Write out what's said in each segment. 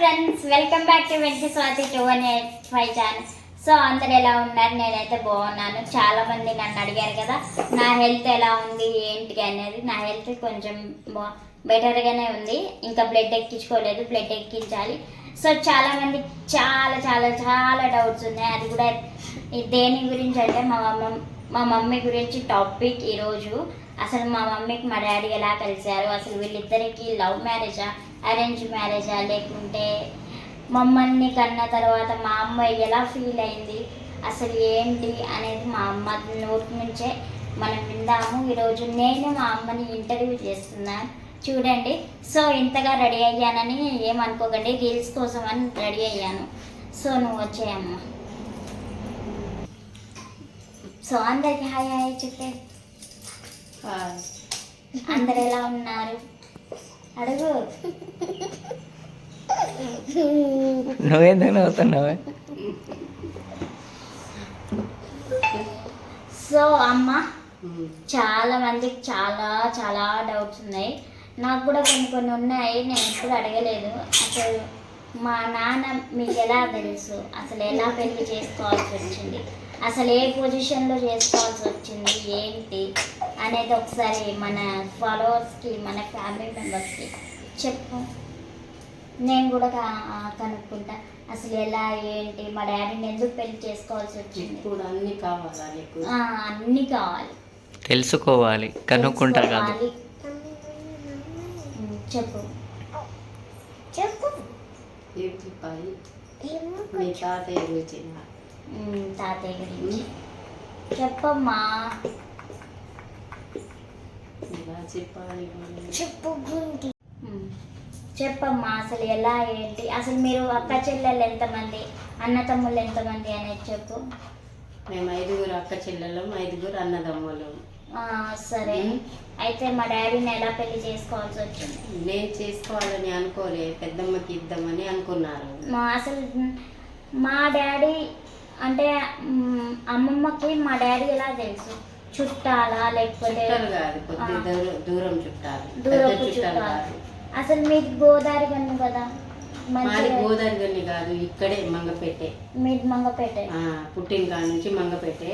Friends welcome back to Venkata Swathi two one eight five channel so అందరు ఎలా ఉన్నారు? నేనైతే బాగున్నాను. చాలా మంది నన్ను అడిగారు కదా నా హెల్త్ ఎలా ఉంది ఏంటి అనేది. నా హెల్త్ కొంచెం బా- బెటర్గానే ఉంది. ఇంకా బ్లడ్ ఎక్కించుకోలేదు బ్లడ్ ఎక్కించాలి. సో చాలా మంది చాలా చాలా చాలా డౌట్స్ ఉన్నాయి. అది కూడా దేని గురించి అంటే మా మమ్మ మా మమ్మీ గురించి టాపిక్ ఈరోజు అసలు మా మమ్మీకి మా డాడీ ఎలా కలిశారు? అసలు వీళ్ళిద్దరికి లవ్ మ్యారేజా అరేంజ్ మ్యారేజా? లేకుంటే మమ్మల్ని కన్న తర్వాత మా అమ్మ ఎలా ఫీల్ అయింది? అసలు ఏంటి అనేది మా అమ్మ నోటి నుంచే మనం విందాము. ఈరోజు నేను మా అమ్మని ఇంటర్వ్యూ చేస్తున్నాను చూడండి. సో ఇంతగా రెడీ అయ్యానని ఏమనుకోకండి. రీల్స్ కోసం అని రెడీ అయ్యాను. సో నువ్వు వచ్చేయమ్మా. సో అందరికి హాయ్ హాయ్ చెప్పే. అందరు ఎలా ఉన్నారు? అడుగు. నువ్వెందుకు నవ్వుతున్నావు? సో అమ్మ చాలా మందికి చాలా చాలా డౌట్స్ ఉన్నాయి. నాకు కూడా కొన్ని కొన్ని ఉన్నాయి. నేను ఎప్పుడు అడగలేదు. అసలు మా నాన్న మీకు ఎలా తెలుసు? అసలు ఎలా పెళ్ళి చేసుకోవాల్సి వచ్చింది? అసలు ఏ పొజిషన్లో చేసుకోవాల్సి వచ్చింది ఏంటి అనేది ఒకసారి మన ఫాలోవర్స్కి మన ఫ్యామిలీ మెంబర్స్కి చెప్పు. నేను కూడా కనుక్కుంటా. అసలు ఎలా ఏంటి మా డాడీని ఎందుకు పెళ్ళి చేసుకోవాల్సి వచ్చింది? ఇప్పుడు అన్ని కావాలా అన్నీ కావాలి. తెలుసుకోవాలి. కనుక్కుంటా కాదు. చెప్పు. చెప్పు. మీ తాతయ్య తాతయ్య గురించి చెప్పమ్మా. చెప్పాలి చెప్పు చెప్పమ్మా అసలు ఎలా ఏంటి? అసలు మీరు అక్క చెల్లెలు ఎంతమంది? అన్న తమ్ముళ్ళు ఎంతమంది అనేది చెప్పు. మేము ఐదుగురు అక్క చెల్లెలం ఐదుగురు అన్నదమ్ములు. సరే. అయితే మా డాడీని ఎలా పెళ్ళి చేసుకోవాల్సి వచ్చింది? నేను చేసుకోవాలని అనుకోలే పెద్దమ్మకి ఇద్దామని అనుకున్నారు. మా అసలు మా డాడీ అంటే అమ్మమ్మకి మా డాడీ ఎలా తెలుసు? చుట్టాలా లేకపోతే. దూరం దూరం చుట్టాలు దూరపు చుట్టాలు అసలు మీకు గోదావరి గన్ను కదా? మాది గోదావరి గన్ని కాదు ఇక్కడే మంగపెట్టే మీది మంగపేట. ఆ, పుట్టిన కాడ నుంచి మంగపెట్టే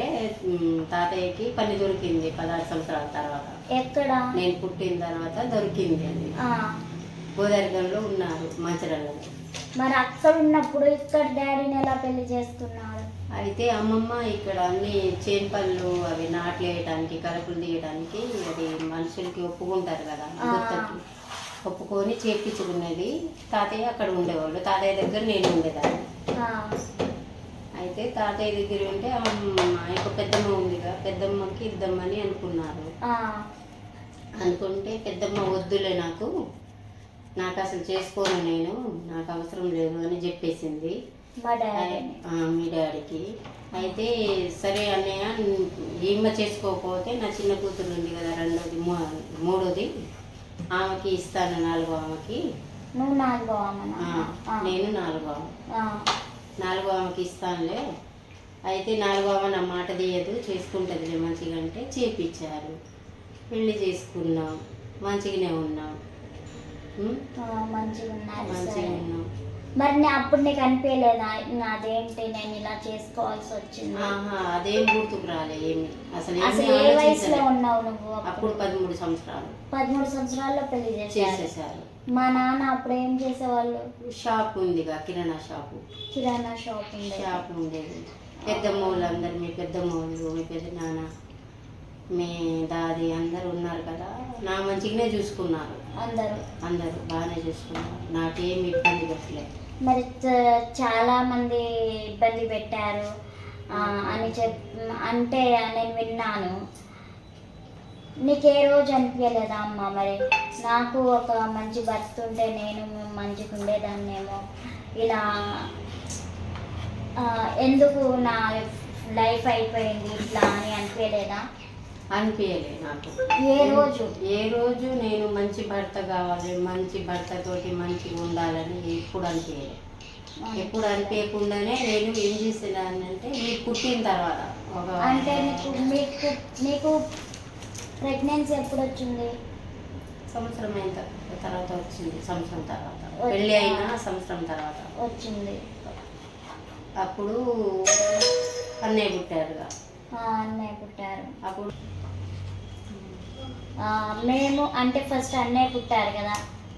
తాతయ్యకి పని దొరికింది పదహారు సంవత్సరాల తర్వాత. ఎక్కడ? నేను పుట్టిన తర్వాత దొరికింది అది. ఆ, గోదావరిగంలో ఉన్నారు మంచిర్యాలలో మరి అక్కడ ఉన్నప్పుడు ఇక్కడ డాడీని ఎలా పెళ్ళి చేసుకున్నాడు అయితే అమ్మమ్మ ఇక్కడ అన్ని చేను పళ్ళు అవి నాట్లు వేయడానికి కలుపులు తీయడానికి అది మనుషులకి ఒప్పుకుంటారు కదా. గుర్తకి ఒప్పుకొని చేపించుకునేది. తాతయ్య అక్కడ ఉండేవాళ్ళు తాతయ్య దగ్గర నేను ఉండేదాన్ని. అయితే తాతయ్య దగ్గర ఉంటే అమ్మ ఇంకో పెద్దమ్మ ఉందిగా పెద్దమ్మకి ఇద్దామని అనుకున్నారు. అనుకుంటే పెద్దమ్మ వద్దులే నాకు. నాకు అసలు చేసుకోను నేను. నాకు అవసరం లేదు అని చెప్పేసింది. మా డాడీకి. అయితే సరే అన్నయ్య ఈమె చేసుకోకపోతే నా చిన్న కూతురు ఉంది కదా రెండోది మూడోది. ఆమెకి ఇస్తాను నాలుగో ఆమెకి. నువ్వు నాలుగో నేను నాలుగో ఆమె. నాలుగో ఆమెకి ఇస్తానులే. అయితే నాలుగో ఆమె నా మాట తీయదు చేసుకుంటుందిలే మంచిగా అంటే చేపించారు పెళ్ళి చేసుకున్నాం మంచిగానే ఉన్నాం. మంచిగా ఉన్నారు సరే మంచిగా ఉన్నాం. మరి నే- అప్పుడు నీకు అనిపించలేదా నాదేంటి నేను ఇలా చేసుకోవాల్సి వచ్చింది? ఆహా అదేం గుర్తుకు రాలే ఏమి? అసలు ఏమీ అసలు ఏ వయసులో ఆలోచించలే. ఉన్నావు నువ్వు అప్పుడు? అప్పుడు పదమూడు సంవత్సరాలు. పదమూడు సంవత్సరాల్లో పెళ్ళి చేశారు. చేసేసారు. మా నాన్న అప్పుడు ఏం చేసేవాళ్ళు? షాప్ ఉందిగా కిరాణా షాపు. కిరాణా షాప్ ఉండేది. షాప్ ఉండేది. పెద్దమ్మ వాళ్ళు అందరు మీ పెద్దమ్మ వాళ్ళు మీ పెద్ద నాన్న మీ దాది అందరు ఉన్నారు కదా. నా మంచిగానే చూసుకున్నారు. అందరూ. అందరూ బాగానే చూసుకున్నారు. నాకేం ఇబ్బంది పెట్టలేదు. మరి చాలామంది ఇబ్బంది పెట్టారు. అని చెప్ అంటే నేను విన్నాను. నీకు ఏ రోజు అనిపించలేదా అమ్మ మరి? నాకు ఒక మంచి భర్త ఉంటే నేను మంచిగా ఉండేదాన్నేమో. ఇలా ఎందుకు నా లైఫ్ అయిపోయింది ఇట్లా అని అనిపించలేదా అనిపించలే నాకు. ఏ రోజు? ఏ రోజు నేను మంచి భర్త కావాలి మంచి భర్తతోటి మంచిగా ఉండాలని ఎప్పుడు అనిపించలే ఎప్పుడు అనిపించకుండానే నేను ఏం చేసేదాన్ని మీకు పుట్టిన తర్వాత ఒక అంటే నీకు మీకు నీకు ప్రెగ్నెన్సీ ఎప్పుడు వచ్చింది? సంవత్సరం అయిన తర్వాత వచ్చింది సంవత్సరం తర్వాత. పెళ్ళి అయిన సంవత్సరం తర్వాత. వచ్చింది. అప్పుడు అన్నయ్య పుట్టారుగా. అన్నయ్య పుట్టారు. అప్పుడు మేము అంటే ఫస్ట్ అన్నయ్య పుట్టారు కదా.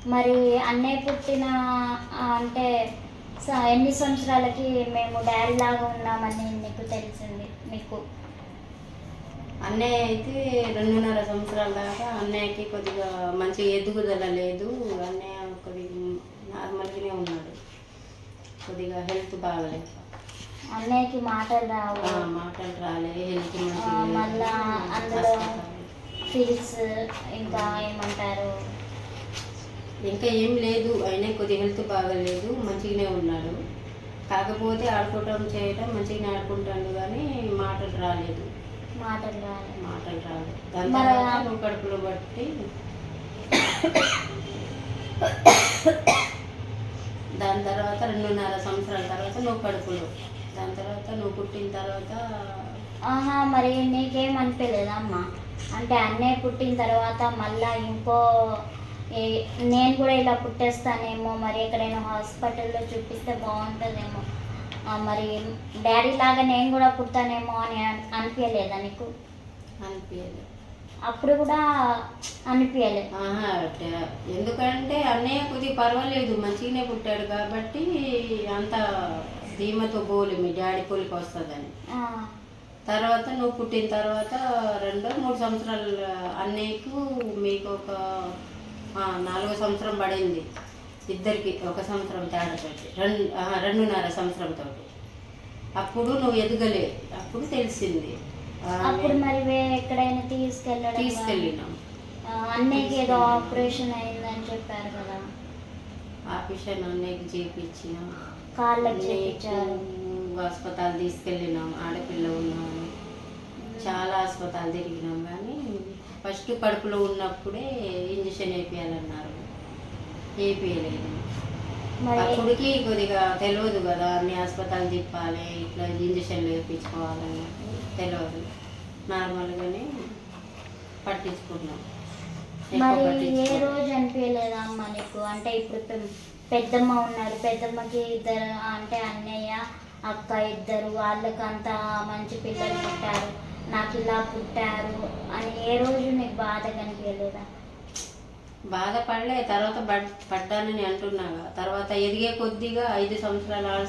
మరి అన్నయ్య పుట్టిన అంటే స- ఎన్ని సంవత్సరాలకి మేము డాడీ లాగా ఉన్నామని నీకు తెలిసింది మీకు? అన్నయ్య అయితే రెండున్నర సంవత్సరాల దాకా అన్నయ్యకి కొద్దిగా మంచి ఎదుగుదల లేదు. అన్నయ్య కొద్దిగా నార్మల్గానే ఉన్నాడు. కొద్దిగా హెల్త్ బాగలేదు. అన్నయ్యకి మాటలు రావు. మాటలు రాలే హెల్త్ మళ్ళా అందులో ఫీల్స్ ఇంకా ఏమంటారు? ఇంకా ఏం లేదు అయినా కొద్దిగా హెల్త్ బాగలేదు మంచిగానే ఉన్నాడు. కాకపోతే ఆడుకోవటం చేయటం మంచిగానే ఆడుకుంటాడు కానీ మాటలు రాలేదు. మాటలు రావు మాటలు రాలేదు దాని తర్వాత కడుపులో బట్టి దాని తర్వాత రెండున్నర సంవత్సరాల తర్వాత నువ్వు కడుపులో దాని తర్వాత నువ్వు పుట్టిన తర్వాత ఆహా మరి నీకేం అనిపించలేదా అమ్మ అంటే అన్నయ్య పుట్టిన తర్వాత మళ్ళా ఇంకో నేను కూడా ఇలా పుట్టేస్తానేమో మరి ఎక్కడైనా హాస్పిటల్లో చూపిస్తే బాగుంటుందేమో. మరి డాడీ లాగా నేను కూడా పుట్టానేమో అని అన్- అనిపించలేదా నీకు? అనిపించలేదు అప్పుడు కూడా అనిపించలేదు ఎందుకంటే అన్నయ్య కొద్దిగా పర్వాలేదు మంచిగానే పుట్టాడు కాబట్టి అంత ధీమతో పోలే మీ డాడీ పోలికి వస్తుందని. తర్వాత నువ్వు పుట్టిన తర్వాత రెండో మూడు సంవత్సరాలు అన్నయ్యకు మీకు ఒక నాలుగో సంవత్సరం పడింది. ఇద్దరికి ఒక సంవత్సరం తేడా తోటి రెండు రెండున్నర సంవత్సరంతో అప్పుడు నువ్వు ఎదగలే అప్పుడు తెలిసింది. అప్పుడు మరి ఎక్కడైనా తీసుకెళ్ళడం కానీ, తీసుకెళ్ళినాం. అన్నయ్యకి ఏదో ఆపరేషన్ అయిందని చెప్పారు కదా. ఆపరేషన్ అన్నయ్యకి చేపించినాం. కాళ్ళకి చేయించారు హాస్పిటల్ తీసుకెళ్ళినాం ఆడపిల్ల ఉన్నాము. చాలా హాస్పిటల్ తిరిగినాం కానీ ఫస్ట్ కడుపులో ఉన్నప్పుడే ఇంజక్షన్ వేయించాలన్నారు వేయించలేదు మరి అప్పటికి కొద్దిగా తెలియదు కదా అన్ని హాస్పిటల్ తిప్పాలి ఇట్లా ఇంజక్షన్లు వేయించుకోవాలని తెలియదు నార్మల్గానే పట్టించుకున్నాం. మరి ఏ. రోజు అనిపించలేదా అమ్మ నీకు? అంటే ఇప్పుడు పెద్దమ్మ ఉన్నారు. పెద్దమ్మకి ఇద్దరు అంటే అన్నయ్య అక్క ఇద్దరు. వాళ్ళకి అంత మంచి పిల్లలు పుట్టారు. నాకు ఇలా పుట్టారు అని ఏ రోజు నీకు బాధ కనిపించలేదా బాధపడలే తర్వాత పడ్- పడ్డానని అంటున్నాగా. తర్వాత ఎదిగే కొద్దిగా ఐదు సంవత్సరాలు ఆరు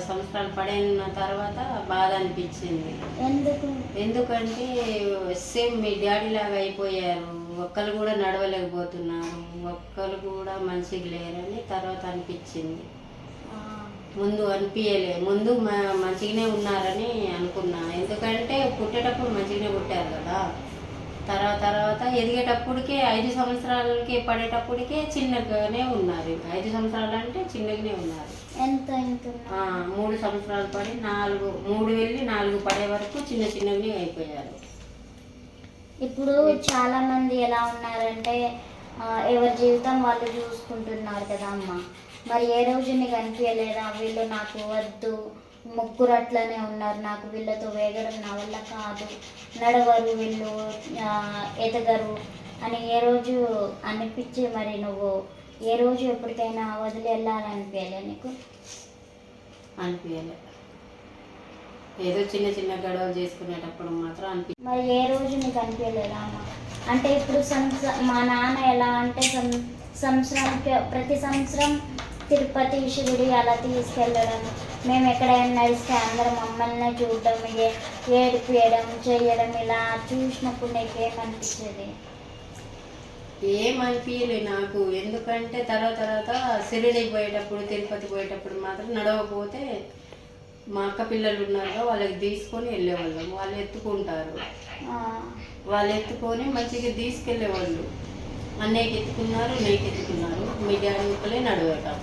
సంవత్సరాలు పడిన తర్వాత బాధ అనిపించింది. ఎందుకు? ఎందుకంటే సేమ్ మీ డాడీ లాగా అయిపోయారు. ఒక్కరు కూడా నడవలేకపోతున్నారు. ఒక్కరు కూడా మంచిగా లేరని తర్వాత అనిపించింది. ముందు అనిపించలే ముందు మ- మంచిగానే ఉన్నారని అనుకున్నా. ఎందుకంటే పుట్టేటప్పుడు మంచిగానే పుట్టారు కదా. తర్వాత తర్వాత ఎదిగేటప్పటికే ఐదు సంవత్సరాలకి పడేటప్పటికే చిన్నగానే ఉన్నారు. ఐదు సంవత్సరాలు అంటే చిన్నగానే ఉన్నారు. ఎంత మూడు సంవత్సరాలు పడి నాలుగు మూడు వెళ్ళి నాలుగు పడే వరకు చిన్న చిన్నగానే అయిపోయారు. ఇప్పుడు చాలా మంది ఎలా ఉన్నారంటే ఎవరి జీవితం వాళ్ళు చూసుకుంటున్నారు కదా అమ్మ. మరి ఏ రోజు నీకు అనిపించలేదా? వీళ్ళు నాకు వద్దు ముగ్గురు అట్లనే ఉన్నారు నాకు వీళ్ళతో వేగడం నా వల్ల కాదు నడవరు వీళ్ళు ఎదగరు అని ఏ రోజు అనిపించి మరి నువ్వు? ఏ రోజు ఎప్పటికైనా వదిలి వెళ్ళాలనిపించలే నీకు? అనిపించలే. ఏదో చిన్న చిన్న గొడవలు చేసుకునేటప్పుడు మాత్రం అనిపి మరి ఏ రోజు నీకు అనిపించలేదా అమ్మ అంటే ఇప్పుడు సంవత్స మా నాన్న ఎలా అంటే సం సంవత్సరానికి ప్రతి సంవత్సరం తిరుపతి శివుడి అలా తీసుకెళ్ళడం మేము ఎక్కడైనా నడిస్తే అందరం మమ్మల్ని చూడడం ఏ- ఏడిపియడం చేయడం ఇలా చూసినప్పుడు నీకేమనిపించేది ఏం అనిపించలే నాకు. ఎందుకంటే తర్వాత తర్వాత షిరిడి పోయేటప్పుడు తిరుపతి పోయేటప్పుడు మాత్రం నడవకపోతే మా అక్క పిల్లలు ఉన్నారు వాళ్ళకి తీసుకొని వెళ్ళేవాళ్ళం. వాళ్ళు ఎత్తుకుంటారు. వాళ్ళు ఎత్తుకొని మంచిగా తీసుకెళ్ళేవాళ్ళు. అన్నయ్యకి ఎత్తుకున్నారు నేకి ఎత్తుకున్నారు. మీ డాడీ ఒక్కలే నడవటం.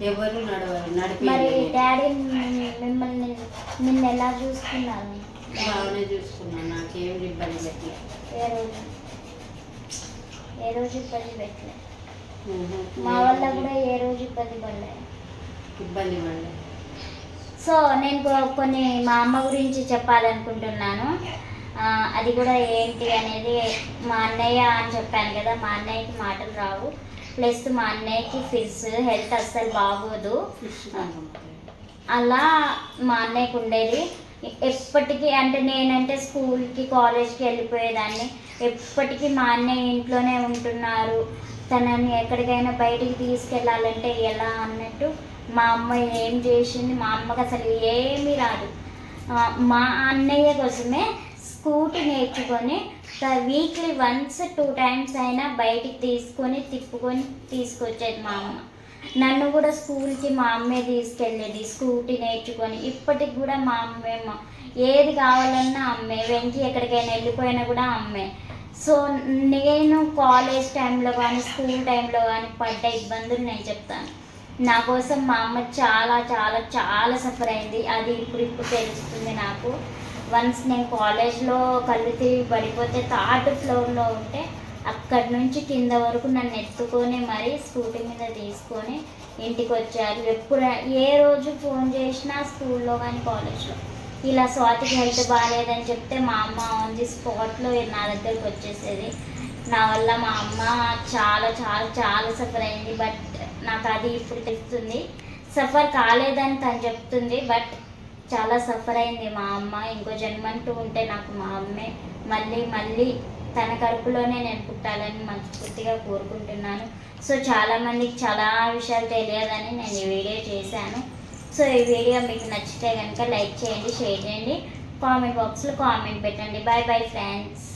ఎవరు నడవరు మరి నడిపి డాడీ మిమ్మల్ని నిన్ను ఎలా చూసుకున్నారు బాగానే చూసుకున్నాను. నాకేం ఇబ్బంది పెట్టలే. ఏ రోజు? ఏ రోజు ఇబ్బంది పెట్టలే. మా వల్ల కూడా ఏ రోజు ఇబ్బంది పడలే. ఇబ్బంది పడలే. సో నేను కొన్ని మా అమ్మ గురించి చెప్పాలనుకుంటున్నాను. అది కూడా ఏంటి అనేది మా అన్నయ్య అని చెప్పాను కదా మా అన్నయ్యకి మాటలు రావు. ప్లస్ మా అన్నయ్యకి ఫిట్స్ హెల్త్ అస్సలు బాగోదు. అలా మా అన్నయ్యకు ఉండేది. ఎప్పటికీ అంటే నేనంటే స్కూల్కి కాలేజ్కి వెళ్ళిపోయేదాన్ని. ఎప్పటికీ మా అన్నయ్య ఇంట్లోనే ఉంటున్నారు. తనని ఎక్కడికైనా బయటికి తీసుకెళ్ళాలంటే ఎలా అన్నట్టు మా అమ్మ ఏం చేసింది? మా అమ్మకి అసలు ఏమీ రాదు. మా అన్నయ్య కోసమే స్కూటీ నేర్చుకొని వీక్లీ వన్స్ టూ టైమ్స్ అయినా బయటికి తీసుకొని తిప్పుకొని తీసుకొచ్చేది మా అమ్మ. నన్ను కూడా స్కూల్కి మా అమ్మే తీసుకెళ్ళేది స్కూటీ నేర్చుకొని. ఇప్పటికి కూడా మా అమ్మే మా- ఏది కావాలన్నా అమ్మే. వెంకి ఎక్కడికైనా వెళ్ళిపోయినా కూడా అమ్మే. సో నేను కాలేజ్ టైంలో కానీ స్కూల్ టైంలో కానీ పడ్డ ఇబ్బందులు నేను చెప్తాను. నా కోసం మా అమ్మ చాలా చాలా చాలా సఫర్ అయింది. అది ఇప్పుడు ఇప్పుడు తెలుస్తుంది నాకు. వన్స్ నేను కాలేజ్లో కళ్ళు తిరిగి పడిపోతే థర్డ్ ఫ్లోర్లో ఉంటే అక్కడి నుంచి కింద వరకు నన్ను ఎత్తుకొని మరీ స్కూటీ మీద తీసుకొని ఇంటికి వచ్చారు. ఎప్పుడు ఏ రోజు ఫోన్ చేసినా స్కూల్లో కానీ కాలేజ్లో ఇలా స్వాతికి హెల్త్ బాగాలేదని చెప్తే మా అమ్మ ఆన్ ది స్పాట్లో నా దగ్గరికి వచ్చేసేది. నా వల్ల మా అమ్మ చాలా చాలా చాలా సఫర్ అయింది. బట్ నాకు అది ఇప్పుడు తెలుస్తుంది. సఫర్ కాలేదని తను చెప్తుంది బట్ చాలా సఫర్ అయింది మా అమ్మ. ఇంకో జన్మంటూ ఉంటే నాకు మా అమ్మే మళ్ళీ మళ్ళీ తన కడుపులోనే నేను పుట్టాలని మనస్ఫూర్తిగా కోరుకుంటున్నాను. సో చాలామందికి చాలా విషయాలు తెలియదని నేను ఈ వీడియో చేశాను. సో ఈ వీడియో మీకు నచ్చితే కనుక లైక్ చేయండి షేర్ చేయండి. కామెంట్ బాక్స్లో కామెంట్ పెట్టండి. Bye bye friends